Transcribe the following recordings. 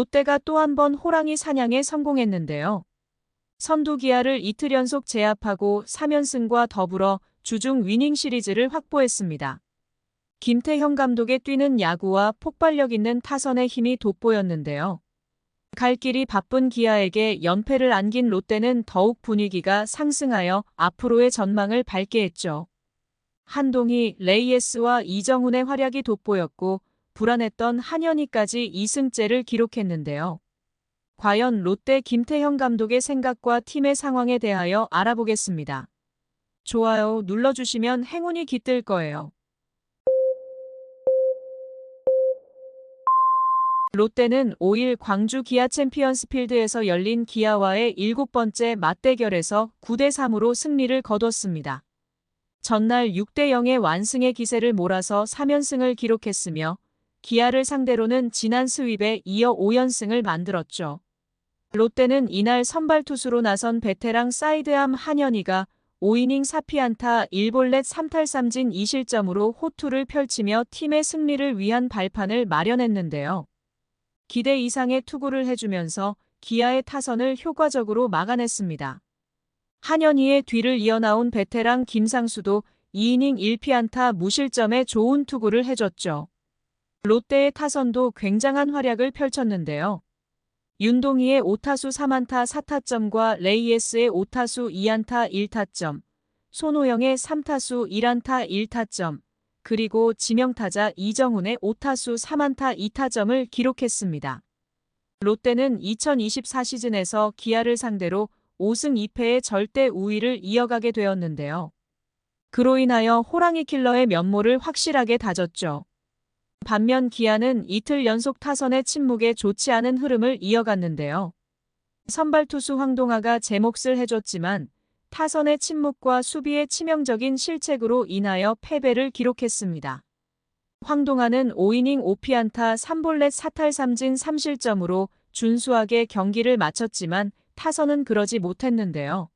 롯데가 또 한 번 호랑이 사냥에 성공했는데요. 선두 기아를 이틀 연속 제압하고 3연승과 더불어 주중 위닝 시리즈를 확보했습니다. 김태형 감독의 뛰는 야구와 폭발력 있는 타선의 힘이 돋보였는데요. 갈 길이 바쁜 기아에게 연패를 안긴 롯데는 더욱 분위기가 상승하여 앞으로의 전망을 밝게 했죠. 한동희, 레이에스와 이정훈의 활약이 돋보였고 불안했던 한현희까지 2승째를 기록했는데요. 과연 롯데 김태형 감독의 생각과 팀의 상황에 대하여 알아보겠습니다. 좋아요 눌러주시면 행운이 깃들 거예요. 롯데는 5일 광주 기아 챔피언스 필드에서 열린 기아와의 7번째 맞대결에서 9대3으로 승리를 거뒀습니다. 전날 6대0의 완승의 기세를 몰아서 3연승을 기록했으며 기아를 상대로는 지난 수입에 이어 5연승을 만들었죠. 롯데는 이날 선발 투수로 나선 베테랑 사이드암 한현희가 5이닝 4피안타 1볼넷 3탈3진 2실점으로 호투를 펼치며 팀의 승리를 위한 발판을 마련했는데요. 기대 이상의 투구를 해주면서 기아의 타선을 효과적으로 막아냈습니다. 한현희의 뒤를 이어나온 베테랑 김상수도 2이닝 1피안타 무실점에 좋은 투구를 해줬죠. 롯데의 타선도 굉장한 활약을 펼쳤는데요. 윤동희의 5타수 3안타 4타점과 레이에스의 5타수 2안타 1타점, 손호영의 3타수 1안타 1타점, 그리고 지명타자 이정훈의 5타수 3안타 2타점을 기록했습니다. 롯데는 2024 시즌에서 기아를 상대로 5승 2패의 절대 우위를 이어가게 되었는데요. 그로 인하여 호랑이 킬러의 면모를 확실하게 다졌죠. 반면 기아는 이틀 연속 타선의 침묵에 좋지 않은 흐름을 이어갔는데요. 선발 투수 황동아가 제 몫을 해줬지만 타선의 침묵과 수비의 치명적인 실책으로 인하여 패배를 기록했습니다. 황동아는 5이닝 5피안타 3볼넷 4탈 3진 3실점으로 준수하게 경기를 마쳤지만 타선은 그러지 못했는데요.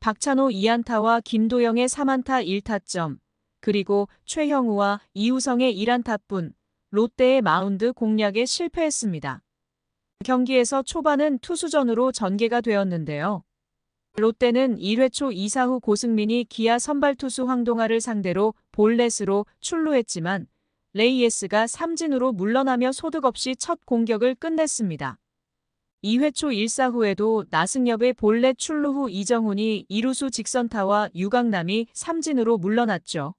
박찬호 2안타와 김도영의 3안타 1타점, 그리고 최형우와 이우성의 1안타뿐 롯데의 마운드 공략에 실패했습니다. 경기에서 초반은 투수전으로 전개가 되었는데요. 롯데는 1회 초 이사후 고승민이 기아 선발 투수 황동아를 상대로 볼넷으로 출루했지만 레이에스가 삼진으로 물러나며 소득 없이 첫 공격을 끝냈습니다. 2회 초 1사 후에도 나승엽의 볼넷 출루 후 이정훈이 이루수 직선타와 유강남이 삼진으로 물러났죠.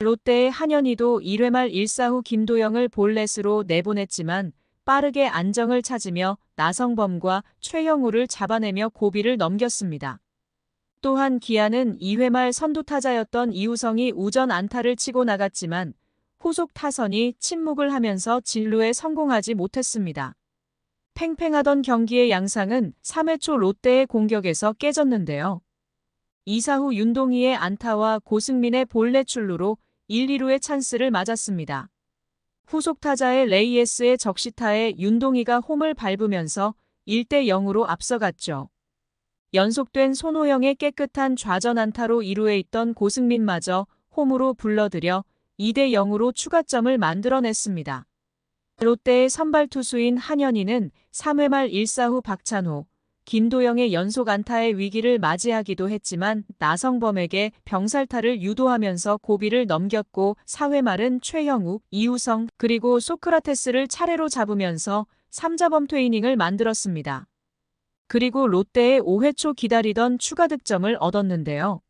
롯데의 한현희도 1회 말 1사 후 김도영을 볼넷으로 내보냈지만 빠르게 안정을 찾으며 나성범과 최형우를 잡아내며 고비를 넘겼습니다. 또한 기아는 2회 말 선두타자였던 이우성이 우전 안타를 치고 나갔지만 후속 타선이 침묵을 하면서 진루에 성공하지 못했습니다. 팽팽하던 경기의 양상은 3회 초 롯데의 공격에서 깨졌는데요. 이사후 윤동희의 안타와 고승민의 볼넷 출루로 1, 2루의 찬스를 맞았습니다. 후속 타자의 레이에스의 적시타에 윤동희가 홈을 밟으면서 1대 0으로 앞서갔죠. 연속된 손호영의 깨끗한 좌전 안타로 2루에 있던 고승민마저 홈으로 불러들여 2대 0으로 추가점을 만들어냈습니다. 롯데의 선발 투수인 한현희는 3회 말 1사 후 박찬호, 김도영의 연속 안타의 위기를 맞이하기도 했지만 나성범에게 병살타를 유도하면서 고비를 넘겼고 4회 말은 최형우, 이우성, 그리고 소크라테스를 차례로 잡으면서 3자범 퇴 이닝을 만들었습니다. 그리고 롯데의 5회 초 기다리던 추가 득점을 얻었는데요.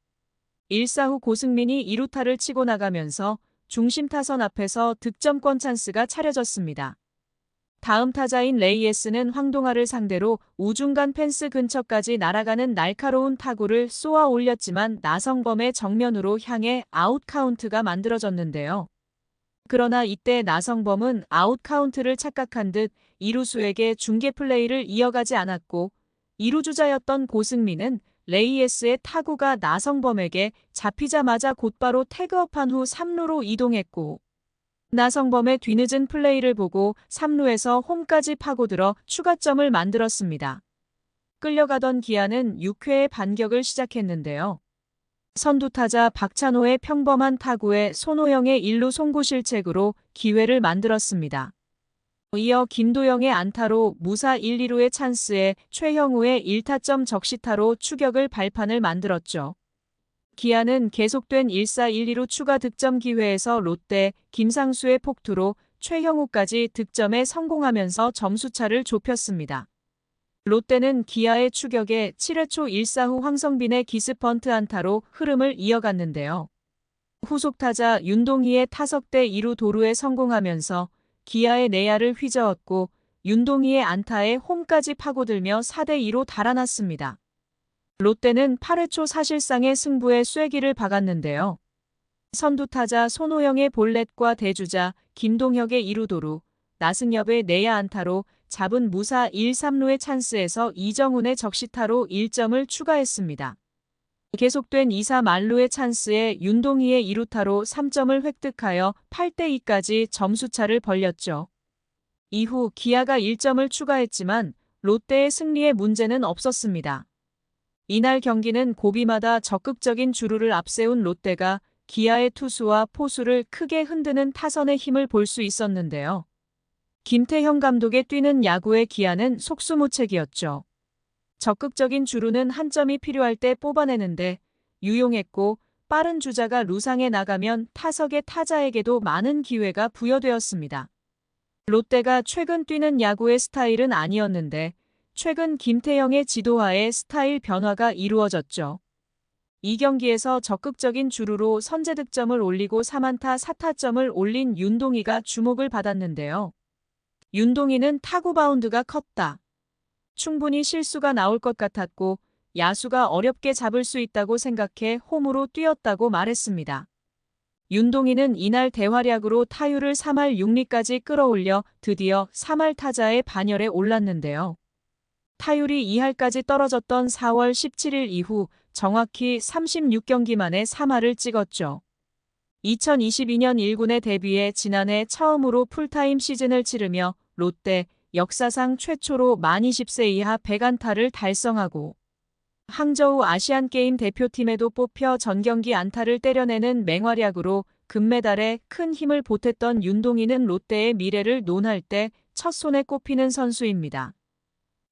1사 후 고승민이 2루타를 치고 나가면서 중심 타선 앞에서 득점권 찬스가 차려졌습니다. 다음 타자인 레이에스는 황동아를 상대로 우중간 펜스 근처까지 날아가는 날카로운 타구를 쏘아 올렸지만 나성범의 정면으로 향해 아웃 카운트가 만들어졌는데요. 그러나 이때 나성범은 아웃 카운트를 착각한 듯 이루수에게 중계 플레이를 이어가지 않았고 이루주자였던 고승민은 레이에스의 타구가 나성범에게 잡히자마자 곧바로 태그업한 후 3루로 이동했고 나성범의 뒤늦은 플레이를 보고 3루에서 홈까지 파고들어 추가점을 만들었습니다. 끌려가던 기아는 6회에 반격을 시작했는데요. 선두타자 박찬호의 평범한 타구에 손호영의 1루 송구 실책으로 기회를 만들었습니다. 이어 김도영의 안타로 무사 1, 2루의 찬스에 최형우의 1타점 적시타로 추격을 발판을 만들었죠. 기아는 계속된 1사 1, 2루 추가 득점 기회에서 롯데 김상수의 폭투로 최형우까지 득점에 성공하면서 점수차를 좁혔습니다. 롯데는 기아의 추격에 7회 초 1사 후 황성빈의 기스펀트 안타로 흐름을 이어갔는데요. 후속 타자 윤동희의 타석대 2루 도루에 성공하면서 기아의 내야를 휘저었고 윤동희의 안타에 홈까지 파고들며 4대2로 달아났습니다. 롯데는 8회 초 사실상의 승부에 쐐기를 박았는데요. 선두 타자 손호영의 볼넷과 대주자 김동혁의 2루 도루, 나승엽의 내야 안타로 잡은 무사 1, 3루의 찬스에서 이정훈의 적시타로 1점을 추가했습니다. 계속된 2사 만루의 찬스에 윤동희의 2루타로 3점을 획득하여 8대2까지 점수차를 벌렸죠. 이후 기아가 1점을 추가했지만 롯데의 승리에 문제는 없었습니다. 이날 경기는 고비마다 적극적인 주루를 앞세운 롯데가 기아의 투수와 포수를 크게 흔드는 타선의 힘을 볼 수 있었는데요. 김태형 감독의 뛰는 야구의 기아는 속수무책이었죠. 적극적인 주루는 한 점이 필요할 때 뽑아내는데 유용했고 빠른 주자가 루상에 나가면 타석의 타자에게도 많은 기회가 부여되었습니다. 롯데가 최근 뛰는 야구의 스타일은 아니었는데 최근 김태형의 지도하에 스타일 변화가 이루어졌죠. 이 경기에서 적극적인 주루로 선제 득점을 올리고 3안타 4타점을 올린 윤동희가 주목을 받았는데요. 윤동희는 타구 바운드가 컸다. 충분히 실수가 나올 것 같았고 야수가 어렵게 잡을 수 있다고 생각해 홈으로 뛰었다고 말했습니다. 윤동희는 이날 대활약으로 타율을 3할 6리까지 끌어올려 드디어 3할 타자의 반열에 올랐는데요. 타율이 2할까지 떨어졌던 4월 17일 이후 정확히 36경기 만에 3할을 찍었죠. 2022년 1군에 데뷔해 지난해 처음으로 풀타임 시즌을 치르며 롯데 역사상 최초로 만 20세 이하 100안타를 달성하고 항저우 아시안게임 대표팀에도 뽑혀 전경기 안타를 때려내는 맹활약으로 금메달에 큰 힘을 보탰던 윤동희는 롯데의 미래를 논할 때 첫 손에 꼽히는 선수입니다.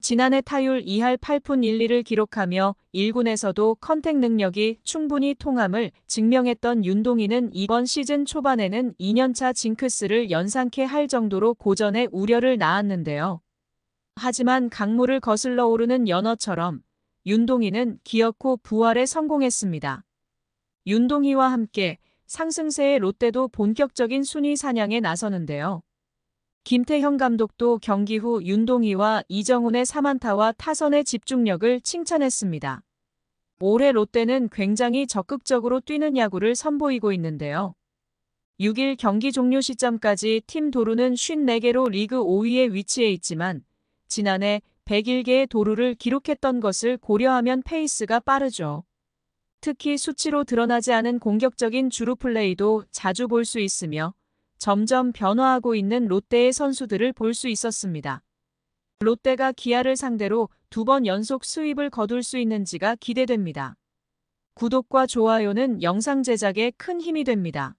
지난해 타율 2할 8푼 1리를 기록하며 1군에서도 컨택 능력이 충분히 통함을 증명했던 윤동희는 이번 시즌 초반에는 2년차 징크스를 연상케 할 정도로 고전의 우려를 낳았는데요. 하지만 강물을 거슬러 오르는 연어처럼 윤동희는 기어코 부활에 성공했습니다. 윤동희와 함께 상승세의 롯데도 본격적인 순위 사냥에 나서는데요. 김태형 감독도 경기 후 윤동희와 이정훈의 3안타와 타선의 집중력을 칭찬했습니다. 올해 롯데는 굉장히 적극적으로 뛰는 야구를 선보이고 있는데요. 6일 경기 종료 시점까지 팀 도루는 54개로 리그 5위에 위치해 있지만 지난해 101개의 도루를 기록했던 것을 고려하면 페이스가 빠르죠. 특히 수치로 드러나지 않은 공격적인 주루 플레이도 자주 볼 수 있으며 점점 변화하고 있는 롯데의 선수들을 볼 수 있었습니다. 롯데가 기아를 상대로 두 번 연속 수입을 거둘 수 있는지가 기대됩니다. 구독과 좋아요는 영상 제작에 큰 힘이 됩니다.